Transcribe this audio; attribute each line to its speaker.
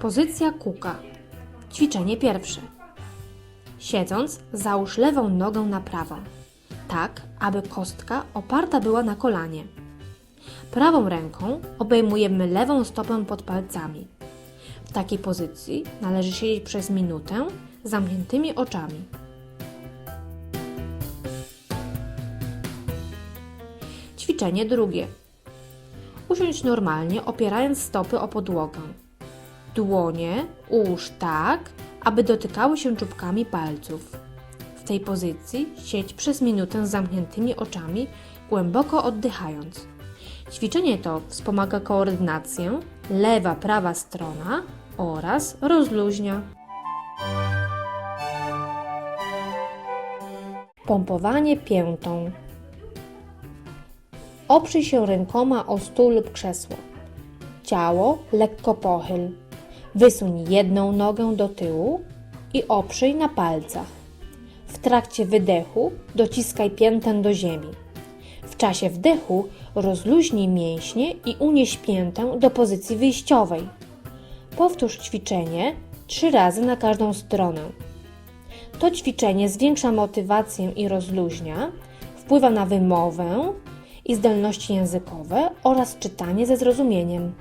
Speaker 1: Pozycja kuka. Ćwiczenie pierwsze. Siedząc, załóż lewą nogę na prawą, tak aby kostka oparta była na kolanie. Prawą ręką obejmujemy lewą stopę pod palcami. W takiej pozycji należy siedzieć przez minutę z zamkniętymi oczami. Ćwiczenie drugie. Usiądź normalnie, opierając stopy o podłogę. Dłonie ułóż tak, aby dotykały się czubkami palców. W tej pozycji siedź przez minutę z zamkniętymi oczami, głęboko oddychając. Ćwiczenie to wspomaga koordynację lewa, prawa strona oraz rozluźnia. Pompowanie piętą. Oprzyj się rękoma o stół lub krzesło. Ciało lekko pochyl. Wysuń jedną nogę do tyłu i oprzyj na palcach. W trakcie wydechu dociskaj piętę do ziemi. W czasie wdechu rozluźnij mięśnie i unieś piętę do pozycji wyjściowej. Powtórz ćwiczenie trzy razy na każdą stronę. To ćwiczenie zwiększa motywację i rozluźnia, wpływa na wymowę i zdolności językowe oraz czytanie ze zrozumieniem.